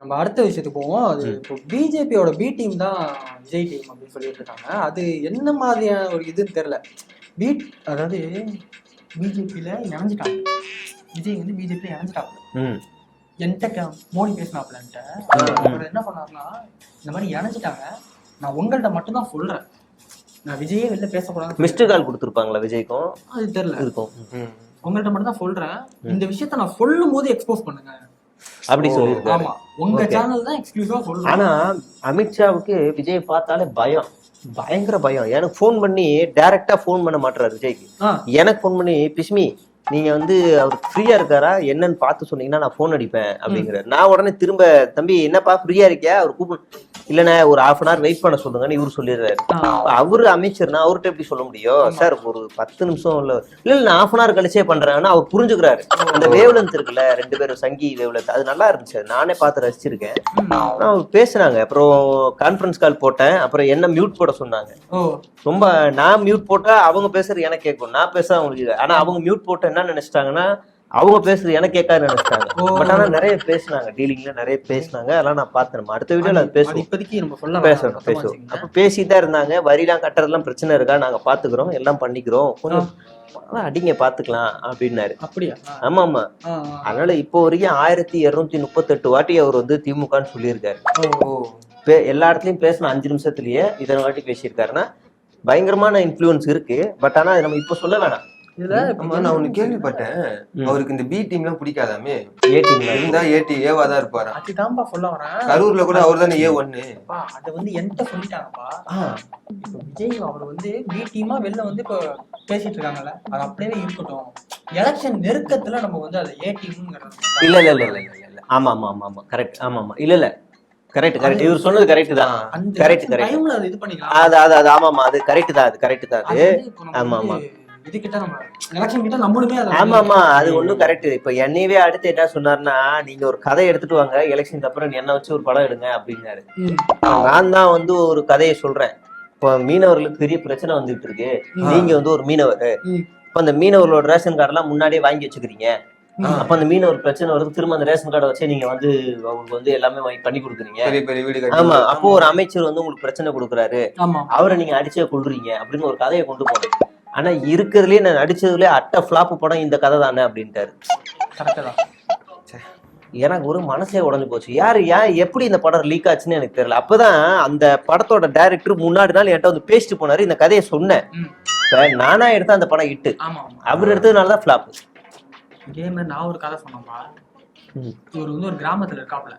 நம்ம அடுத்த விஷயத்துக்கு போவோம். அது இப்போ பிஜேபியோட பி டீம் தான் விஜய் டீம் அப்படின்னு சொல்லிட்டு இருக்காங்க அது என்ன மாதிரியான ஒரு இதுன்னு தெரியல. பி அதாவது பிஜேபியில இணைஞ்சிட்டாங்க. விஜய் வந்து பிஜேபியில இணைஞ்சிட்டாங்க. ம். என்கிட்ட கே- மோடி பேசினாப்லன்ட்டு அவர் என்ன பண்ணாருன்னா இந்த மாதிரி இணைஞ்சிட்டாங்க. நான் உங்கள்கிட்ட மட்டும்தான் சொல்றேன். நான் விஜயே வெளில பேசக்கூடாது மிஸ்டு கால் கொடுத்துருப்பாங்களா விஜய்க்கும்? அது தெரியல. இருக்கும். உங்கள்கிட்ட மட்டும் தான் சொல்றேன். இந்த விஷயத்த நான் சொல்லும் போது எக்ஸ்போஸ் பண்ணுங்க. அப்படி ஓ, சொல்லியிருக்காரு. ஆமா. உங்க Okay. சேனல் தான் எக்ஸ்க்ளூசிவா சொல்றேன் ஆனா அமித்ஷாவுக்கு விஜய் பார்த்தாலே பயம். பயங்கர பயம். எனக்கு ஃபோன் பண்ணி டைரக்டா ஃபோன் பண்ண மாட்டாரு விஜய்க்கு. எனக்கு ஃபோன் பண்ணி பிஸ்மி நீங்க வந்து அவர் ஃப்ரீயா இருக்காரா? என்னன்னு பார்த்து சொன்னீங்கன்னா நான் ஃபோன் அடிப்பேன் அப்படிங்கிறாரு. நான் உடனே திரும்ப தம்பி என்னப்பா ஃப்ரீயா இருக்கியா? அவர் கூப்பிடு இல்லைண்ணே ஒரு ஹாஃப் அன் ஹவர் வெயிட் பண்ண சொல்லுங்கன்னு இவரு சொல்லிடுறாரு. அவரு அமைச்சர்னா அவர்கிட்ட எப்படி சொல்ல முடியும். சார் ஒரு பத்து நிமிஷம் இல்ல இல்ல இல்ல நான் ஹாஃப் அன் ஹவர் கழிச்சே பண்றேன்னு அவர் புரிஞ்சுக்கிறாரு. அந்த வேவ்லென்த் இருக்குல்ல ரெண்டு பேரும் சங்கி வேவ்லென்த் அது நல்லா இருந்துச்சு. நானே பார்த்து ரசிச்சிருக்கேன். அவங்க பேசுனாங்க. அப்புறம் கான்ஃபரன்ஸ் கால் போட்டேன். அப்புறம் என்ன மியூட் போட சொன்னாங்க. ரொம்ப நான் மியூட் போட்டா அவங்க பேசுறது எனக்கு கேட்கும். நான் பேச அவங்களுக்கு இது. ஆனா அவங்க மியூட் போட்டு என்ன நினைச்சிட்டாங்கன்னா அவங்க பேசுறது எனக்கு கேட்காது நினைச்சிட்டாங்க. பட் ஆனா நிறைய பேசுனாங்க டீலிங்ல நிறைய பேசினாங்க. அதெல்லாம் நான் பார்த்தேன் நம்ம அடுத்த வீடியோல அது பேசுவோம். இப்போதைக்கு நம்ம சொல்ல பேசுவோம் அப்ப பேசிட்டு தான் இருந்தாங்க. வரிலாம் கட்டுறதுலாம் பிரச்சனை இருக்கா? நாங்க பாத்துக்கிறோம் எல்லாம் பண்ணிக்கிறோம். கொஞ்சம் அடிங்க பாத்துக்கலாம் அப்படின்னாரு. அப்படியா? ஆமா ஆமா. அதனால இப்போ வரைக்கும் ஆயிரத்தி இருநூத்தி முப்பத்தெட்டு வாட்டி அவர் வந்து திமுகன்னு சொல்லியிருக்காரு. எல்லா இடத்துலயும் பேசின அஞ்சு நிமிஷத்துலயே இதனை வாட்டி பேசியிருக்காருன்னா பயங்கரமான இன்ஃப்ளூயன்ஸ் இருக்கு. பட் ஆனா நம்ம இப்ப சொல்ல வேணாம். இதுல ஆமா நான் ஒண்ணு கேள்விப்பட்டேன். அவருக்கு இந்த பி டீம்லாம் பிடிக்காதாமே? ஏடிஎம் இருந்தா ஏடி ஏவா தான் இருப்பாரா அதுதான்ப்பா சொல்ல வரேன். கரூர்ல கூட அவர் தானே ஏ ஒன்னு அது வந்து என்கிட்ட சொல்லிட்டாங்கப்பா. இப்போ விஜய் அவர் வந்து பி டீமா வெளில வந்து இப்போ பேசிட்டு இருக்காங்கல்ல அது அப்படியே இருக்கட்டும். எலெக்ஷன் நெருக்கத்துல நம்ம வந்து அதை ஏ டீம்ங்கிறது இல்ல இல்ல இல்ல இல்ல இல்ல இல்ல. ஆமா ஆமா ஆமா ஆமா. கரெக்ட் ஆமா ஆமா. இல்ல இல்ல. கரெக்ட் கரெக்ட் இவர் சொன்னது கரெக்ட் தான். correct. timeல அது அது அது அது. ஆமா ஆமா. அது கரெக்ட் தான். அது கரெக்ட் தான். அது ஆமா, வந்து இதுகிட்ட நம்ம எலெக்ஷன் கிட்ட நம்மளுமே அதை ஆமா ஆமா. அது ஒண்ணும் கரெக்ட் இப்ப என்னையவே அடுத்து என்ன சொன்னாருன்னா நீங்க ஒரு கதை எடுத்துட்டு வாங்க. எலெக்ஷனுக்கு அப்புறம் என்ன வச்சு ஒரு படம் எடுங்க அப்படின்னாரு. நான் தான் வந்து ஒரு கதையை சொல்றேன். இப்போ மீனவர்களுக்கு பெரிய பிரச்சனை வந்துட்டு இருக்கு. நீங்க வந்து ஒரு மீனவர். இப்ப அந்த மீனவர்களோட ரேஷன் கார்டு எல்லாம் முன்னாடியே வாங்கி வச்சுக்கிறீங்க. அப்ப அந்த மீனவர் பிரச்சனை வருது. திரும்ப அந்த ரேஷன் கார்டை வச்சு நீங்க வந்து அவங்களுக்கு வந்து எல்லாமே வாங்கி பண்ணி கொடுக்குறீங்க. ஆமா. அப்போ ஒரு அமைச்சர் வந்து உங்களுக்கு பிரச்சனை கொடுக்குறாரு. அவரை நீங்க அடிச்சே கொள்றீங்க அப்படின்னு ஒரு கதையை கொண்டு போனேன். ஆனா இருக்கிறதுலயே நான் நடிச்சதுலயே அட்ட ஃபிளாப் படம் இந்த கதை தானே அப்படின்ட்டாரு. கரெக்டா தான். எனக்கு ஒரு மனசே உடஞ்சு போச்சு. யாரு ஏன் எப்படி இந்த படம் லீக் ஆச்சுன்னு எனக்கு தெரியல. அப்பதான் அந்த படத்தோட டைரக்டர் முன்னாடி நாள் என்கிட்ட வந்து பேசிட்டு போனாரு இந்த கதையை சொன்னேன். நானா எடுத்த அந்த படம் இட்டு அவர் எடுத்ததுனால தான் ஃபிளாப் இதே மாதிரி நான் ஒரு கதை சொன்னேன்ப்பா. ம். இவர் வந்து ஒரு கிராமத்துல இருக்காப்புல.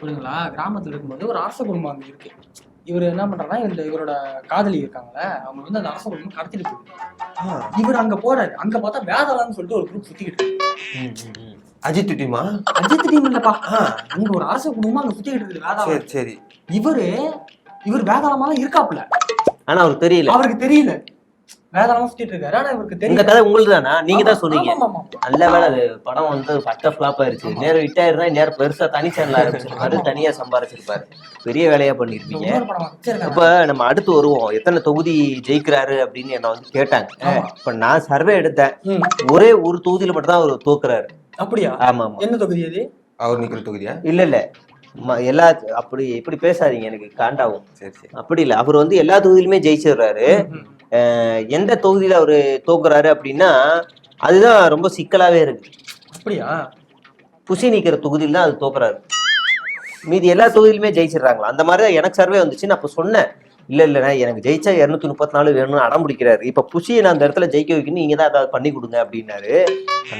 புரியுங்களா கிராமத்துல இருக்கும்போது ஒரு அரச குடும்பம் அங்க இருக்கு. இவர் என்ன பண்றாருன்னா இந்த இவரோட காதலி இருக்காங்கல்ல அவங்க வந்து அந்த அரச குடும்பம் கடத்திட்டு போகுது இவர் அங்க போறாரு. அங்க பார்த்தா வேதாளம்னு சொல்லிட்டு ஒரு குரூப் சுத்திக்கிட்டு இருக்கு. அஜித் டீமா? அஜித் டீம் இல்லப்பா. அங்க ஒரு அரச குடும்பம் அங்க சுத்திக்கிட்டு வேதாளம் சரி சரி. இவரு இவர் வேதாளமாலாம் இருக்காப்புல. ஆனா அவருக்கு தெரியல. அவருக்கு தெரியல. வேதாளமா சுத்திட்டு இருக்காரு. ஆனா இவருக்கு தெரியல கதை உங்களுக்கு தானா நீங்க தான் சொன்னீங்க. நல்ல வேலை அது படம் வந்து பட்ட ஃபிளாப் ஆயிருச்சு. நேரம் ஹிட் ஆயிருந்தா நேரம் பெருசா தனி சேனல் ஆரம்பிச்சிருப்பாரு தனியா சம்பாரிச்சிருப்பாரு. பெரிய வேலையா பண்ணிருப்பீங்க. அப்ப நம்ம அடுத்து வருவோம். எத்தனை தொகுதி ஜெயிக்கிறாரு அப்படின்னு என்ன வந்து கேட்டாங்க. இப்ப நான் சர்வே எடுத்தேன். ஒரே ஒரு தொகுதியில மட்டும் தான் அவர் தோக்குறாரு. அப்படியா? ஆமா ஆமா. என்ன தொகுதி அது? அவர் நிக்கிற தொகுதியா? இல்ல இல்ல. எல்லா அப்படி இப்படி பேசாதீங்க எனக்கு காண்டாகும். சரி சரி. அப்படி இல்ல. அவர் வந்து எல்லா தொகுதியிலுமே ஜெயிச்சிடுறாரு. எந்த தொகுதியில அவரு தோக்குறாரு அப்படின்னா அதுதான் ரொம்ப சிக்கலாவே இருக்கு. அப்படியா? புசி நிக்கிற தொகுதியில தான் அது தோக்குறாரு. மீதி எல்லா தொகுதியிலுமே ஜெயிச்சிடுறாங்களா? அந்த மாதிரி தான் எனக்கு சர்வே வந்துச்சு. நான் அப்ப சொன்னேன். இல்ல இல்லண்ணா எனக்கு ஜெயிச்சா இருநூத்தி முப்பத்தி நாலு வேணும்னு அடம் பிடிக்கிறாரு. இப்ப புஷியை நான் அந்த இடத்துல ஜெயிக்க வைக்கணும். நீங்க தான் ஏதாவது பண்ணி கொடுங்க அப்படின்னாரு.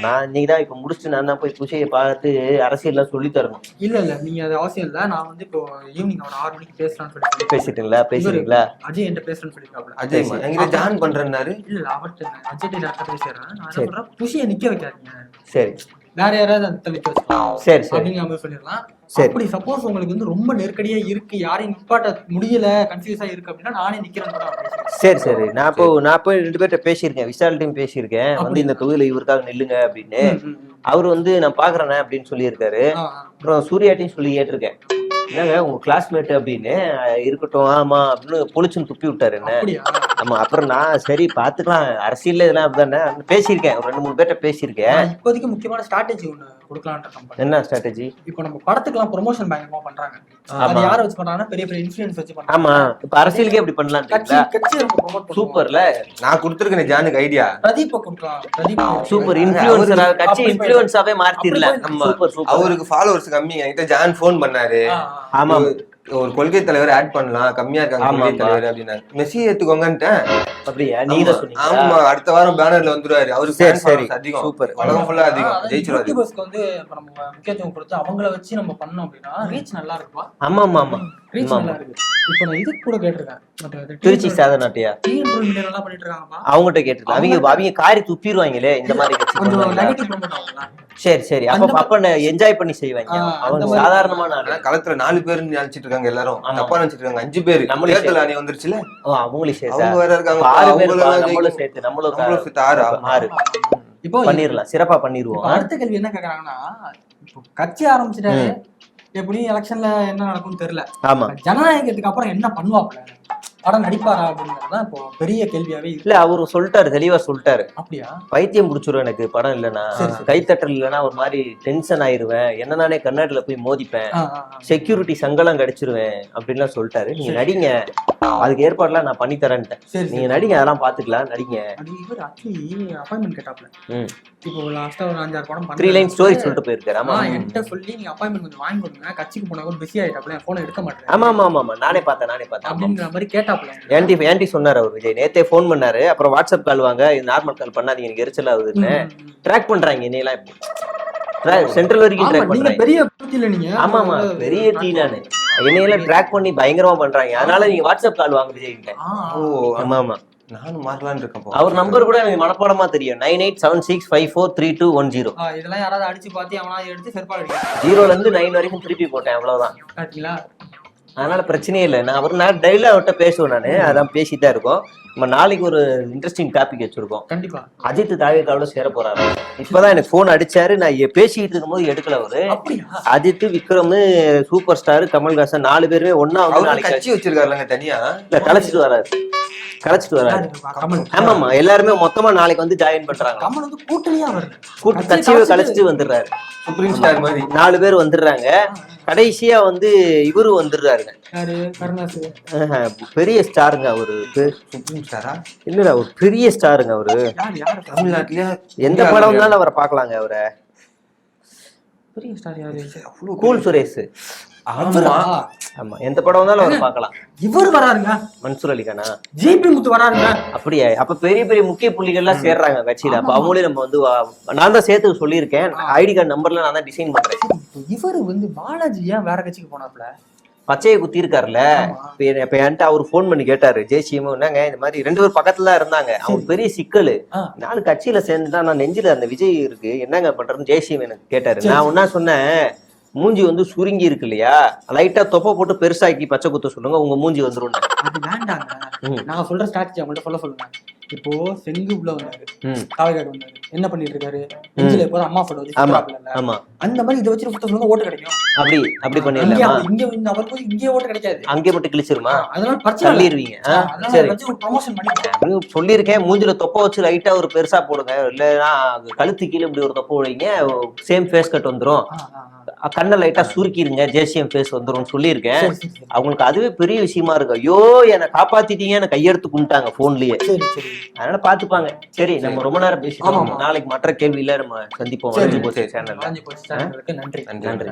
நான் இன்னைக்கு தான் இப்ப முடிச்சுட்டு நான் தான் போய் புஷியை பார்த்து அரசியல்லாம் சொல்லி தரணும். இல்ல இல்ல நீங்க அது அவசியம் இல்ல. நான் வந்து இப்போ ஈவினிங் ஒரு ஆறு மணிக்கு பேசலாம்னு சொல்லி பேசிட்டீங்களா? பேசுறீங்களா? அஜய் என்கிட்ட பேசுறேன்னு சொல்லிருக்காப்ல அஜய் எங்கிட்ட ஜாயின் பண்றேன்னாரு. இல்ல இல்ல அவர்கிட்ட அஜய் டேரக்டா பேசுறேன். நான் புஷியை நிக்க வைக்காதீங்க. சரி. வேற யாராவது நிக்க வச்சுக்கலாம். சரி சரி. அப்படிங்கிற மாதிரி சொல்லிடலாம். அப்படி சப்போஸ் உங்களுக்கு வந்து ரொம்ப நெருக்கடியா இருக்கு யாரையும் நிப்பாட்ட முடியல கன்ஃபியூஸா இருக்கு அப்படின்னா நானே நிக்கிறேன். சரி சரி. நான் இப்போ நான் போய் ரெண்டு பேர்ட்ட பேசியிருக்கேன். விஷால்ட்டையும் பேசியிருக்கேன். வந்து இந்த தொகுதியில இவருக்காக நில்லுங்க அப்படின்னு. அவர் வந்து நான் பாக்குறேனே அப்படின்னு சொல்லியிருக்காரு. அப்புறம் சூர்யாட்டையும் சொல்லி கேட்டிருக்கேன். என்னங்க உங்க கிளாஸ்மேட் அப்படின்னு "அஹ் இருக்கட்டும் ஆமா அப்படின்னு பொழிச்சுன்னு துப்பி விட்டாரு என்ன? ஆமா அப்புறம் நான் சரி பாத்துக்கலாம். அரசியல்ல இதெல்லாம் அப்படிதானே? பேசியிருக்கேன். ஒரு ரெண்டு மூணு பேர்ட்ட பேசியிருக்கேன். இப்போதைக்கு முக்கியமான ஸ்ட்ராட்டஜி ஒண்ணு கொடுக்கலான்ற என்ன ஸ்ட்ராட்டஜி இப்போ நம்ம படத்துக்குலாம் ப்ரொமோஷன் பயங்கரமா பண்றாங்க. அது. யாரை வச்சு பண்றாங்கன்னா பெரிய பெரிய இன்ஃபுளுன்ஸ் வச்சு பண்றாங்க. ஆமா. இப்ப அரசியலுக்கே அப்படி பண்ணலாம் கட்சி சூப்பர்ல. நான் கொடுத்துருக்கேன் ஜானுக்கு ஐடியா பிரதீப் கொடுக்கலாம். பிரதீப் சூப்பர். இன்ஃபுளுன்சரா கட்சி இன்ஃபுளுன்ஸாவே மாத்திரல அப்படி ஆமா. சூப்பர் சூப்பர் அவருக்கு ஃபாலோவர்ஸ் கம்மி. என்கிட்ட ஜான் ஃபோன் பண்ணாரு. ஆமா. ஒரு கொள்கை தலைவர் ஆட் பண்ணலாம். கம்மியா இருக்காங்க கொள்கை. தலைவர் அப்படின்னாரு. மெஸ்ஸி ஏத்துக்கோங்கன்ட்டேன். அப்படியா? நீங்க தான் ஆமா, அடுத்த வாரம் பேனர்ல வந்துருவாரு. அவருக்கு சரி, சரி. அதிகம். சூப்பர். உலகம் ஃபுல்லா அதிகம். ஜெயிச்சிருவாரு வந்து நம்ம முக்கியத்துவம் கொடுத்து அவங்கள வச்சு நம்ம பண்ணோம் அப்படின்னா ரீச் நல்லா இருக்குப்பா. ஆமா ஆமா ஆமா ரீச் ஆமா. நல்லா இருக்கு இப்போ நான் இதுக்கு கூட கேட்டிருக்கேன். பட் அது திருச்சி சாதனாட்டியா டிஎன் மீடியா நல்லா பண்ணிட்டு இருக்காங்கப்பா அவங்ககிட்ட கேட்டுருக்கேன். அவங்க அவங்க காரி துப்பிடுவாங்களே இந்த மாதிரி சரி சரி. அப்ப அப்ப என்ஜாய் பண்ணி செய்வாங்க. அவங்க சாதாரணமான களத்துல நாலு பேர் நினைச்சிட்டு இருக்காங்க எல்லாரும். தப்பா நினைச்சிட்டு இருக்காங்க. அஞ்சு பேர். நம்மளே தேர்தல் அணி வந்துருச்சுல? ஓ அவங்களையும் சேர்த்தா? அவங்க வேற இருக்காங்க. ஆறு பேர் நம்மளும். சேர்த்து நம்மளும் சேர்த்து ஆறு. ஆறு. இப்போ பண்ணிரலாம் சிறப்பா பண்ணிருவோம் அடுத்த கேள்வி என்ன கேக்குறாங்கன்னா இப்போ கட்சி ஆரம்பிச்சிட்டாரு. எப்படி எலெக்ஷன்ல என்ன நடக்கும்னு தெரியல. ஆமா. ஜனநாயகத்துக்கு அப்புறம் என்ன பண்ணுவாப்ல படம் நடிப்பாரா அப்படிங்கறதுதான் இப்போ பெரிய கேள்வியாவே இல்ல அவரு சொல்லிட்டாரு தெளிவா சொல்லிட்டாரு. அப்படியா? பைத்தியம் பிடிச்சிரும் எனக்கு படம் இல்லைன்னா. கைத்தட்டல் இல்லைன்னா ஒரு மாதிரி டென்ஷன் ஆயிருவேன். என்ன நானே கண்ணாடியில போய் மோதிப்பேன். செக்யூரிட்டி சங்கலம் கடிச்சிருவேன் அப்படின்லாம் சொல்லிட்டாரு. நீங்க. நடிங்க. அதுக்கு ஏற்பாடுலாம் நான் பண்ணி தரேன்ட்டேன். நீங்க நடிங்க அதெல்லாம் பாத்துக்கலாம். நடிங்க. இவர் ஆக்சுவலி அப்பாயின்மெண்ட் கேட்டாப்ல. இப்போ லாஸ்டா ஒரு அஞ்சாறு படம் த்ரீ லைன் ஸ்டோரி சொல்லிட்டு போயிருக்காரு. ஆமா என்கிட்ட சொல்லி நீங்க அப்பாயின்மெண்ட் கொஞ்சம் வாங்கி கொடுங்க. கட்சிக்கு போனா கூட பிஸி ஆயிட்டாப்ல போனை எடுக்க மாட்டேன். ஆமா ஆமா ஆமா நானே பார்த்தேன் நானே பார்த்தேன். ஆமா. அப்படின்ற மாதிரி கேட்டாப்ல ஏன்டி ஏன்டி சொன்னாரு அவர் விஜய். நேத்தே ஃபோன் பண்ணாரு. அப்புறம் வாட்ஸ்அப் கால் வாங்க. இது நார்மல் கால் பண்ணாதீங்க. எனக்கு எரிச்சல் ஆகுதுன்னு. ட்ராக் பண்றாங்க. என்னையெல்லாம் இப்போ சென்ட்ரல் வரைக்கும் ட்ராக் நீங்க பண்றாங்க. பெரிய பத்தியில நீங்க. ஆமா ஆமா. பெரிய டீ நானு. என்னையெல்லாம் ட்ராக் பண்ணி பயங்கரமா பண்றாங்க. அதனால நீங்க வாட்ஸ்அப் கால் வாங்க விஜய் கிட்ட. ஆ, ஆ. ஓ ஆமா ஆமா. நானும் மாறலாம்னு இருக்கேன். அவர் நம்பர் கூட எனக்கு மனப்பாடமா தெரியும். Nine eight seven six five four three two one zero இதெல்லாம் யாராவது அடிச்சு பார்த்து அவனா எடுத்து செருப்பாடு ஜீரோல இருந்து நைன் வரைக்கும் திருப்பி போட்டேன் அவ்வளவுதான். அதனால பிரச்சனையே இல்லை. நான் அவர் நான் டெய்லியும் அவர்கிட்ட பேசுவேன் நான். அதான் பேசிட்டு தான் இருக்கோம். நம்ம நாளைக்கு ஒரு இன்ட்ரெஸ்டிங் டாபிக் வச்சிருக்கோம். கண்டிப்பா. அஜித் தாவேக்காவோட சேர போறாரு. இப்பதான் எனக்கு போன் அடிச்சாரு. நான் பேசிட்டு இருக்கும்போது எடுக்கல அவரு. அஜித் விக்ரம் சூப்பர் ஸ்டார் கமல்ஹாசன் நாலு பேருமே ஒன்னா வந்து கட்சி வச்சிருக்காருலங்க தனியா? இல்ல கலைச்சிட்டு வராரு. கலைச்சிட்டு வராரு. ஆமாமா எல்லாருமே மொத்தமா நாளைக்கு வந்து ஜாயின் பண்றாங்க. கூட்டணியா கூட்டு கட்சியை கலைச்சிட்டு வந்துடுறாரு. சுப்ரீம் ஸ்டார் மாதிரி. நாலு பேர் வந்துடுறாங்க. கடைசியா வந்து இவரு வந்துடுறாருங்க. யாரு? கருணாசு. ஆஹா, பெரிய ஸ்டாருங்க அவரு. சுப்ரீம் ஸ்டாரா இல்ல ஒரு பெரிய ஸ்டாருங்க அவரு. யார் யாரு? தமிழ்நாட்டுலயா? எந்த படம் இருந்தாலும் அவரை பார்க்கலாங்க அவரை. பெரிய ஸ்டார் யாரு? அவ்வளவு கூல் சுரேஷ் அவரா? ஆமா. எந்த படம் வந்தாலும் அவரை பார்க்கலாம். இவர் வராருங்க. மன்சூர் அலிகானா? ஜிபி முத்து வராருங்க. அப்படியா? அப்ப பெரிய பெரிய முக்கிய புள்ளிகள்லாம் சேர்றாங்க கட்சியில. அப்ப அவங்களே நம்ம வந்து நான் தான் சேர்த்து சொல்லியிருக்கேன். ஐடி கார்டு நம்பர்ல நான் தான் டிசைன் பண்றேன். இவர் வந்து பாலாஜி ஏன் வேற கட்சிக்கு போனாப்ல பச்சையை குத்தி இருக்காருல்ல. இப்ப என்கிட்ட அவர் ஃபோன் பண்ணி கேட்டாரு. ஜெய்சிஎம் என்னங்க இந்த மாதிரி ரெண்டு பேரும் பக்கத்துல தான் இருந்தாங்க. அவங்க பெரிய சிக்கல். நாலு கட்சியில சேர்ந்துதான் நான் நெஞ்சில அந்த விஜய் இருக்கு. என்னங்க பண்றதுன்னு ஜெய்சிஎம் எனக்கு கேட்டாரு. நான் ஒன்னா சொன்னேன். மூஞ்சி வந்து சுருங்கி இருக்கு இல்லையா? லைட்டா தொப்பை போட்டு பெருசாக்கி பச்சை குத்த சொல்லுங்க உங்க மூஞ்சி வந்துரும் அது வேண்டாங்க. நான் சொல்ற ஸ்ட்ராட்டஜி அவங்கள்ட்ட சொல்ல சொல்லுங்க இப்போ செங்குப்ல வந்தாரு ம். காவல்காடு வந்தாரு. என்ன பண்ணிட்டு இருக்காரு நெஞ்சில எப்போதும் அம்மா போட்டோ வச்சு ஆமா. அந்த மாதிரி இதை வச்சு சுத்த சொல்லுங்க ஓட்டு கிடைக்கும். அப்படி அப்படி பண்ணிடலாமா? இங்க இந்த அவருக்கு இங்கே ஓட்டு கிடைக்காது. அங்கே மட்டும் கிழிச்சிருமா? அதனால பிரச்சனை. தள்ளிடுவீங்க சரி. ப்ரொமோஷன் அப்படின்னு சொல்லியிருக்கேன் மூஞ்சில தொப்பை வச்சு லைட்டா ஒரு பெருசா போடுங்க. இல்லைன்னா கழுத்து கீழே இப்படி ஒரு தொப்பை வைங்க சேம் ஃபேஸ் கட் ஆ. கண்ணை லைட்டா சுருக்கிருங்க ஜேசிஎம் ஃபேஸ் வந்துரும்னு சொல்லியிருக்கேன். அவங்களுக்கு அதுவே பெரிய விஷயமா இருக்கு. ஐயோ என்னை காப்பாத்திட்டீங்க எனக்கு கையெடுத்து கும்பிட்டாங்க போன்லயே அதனால பாத்துப்பாங்க. சரி நம்ம ரொம்ப நேரம் பேசிட்டோம். நாளைக்கு மற்ற கேள்வியில நம்ம சந்திப்போம். நன்றி. நன்றி. நன்றி.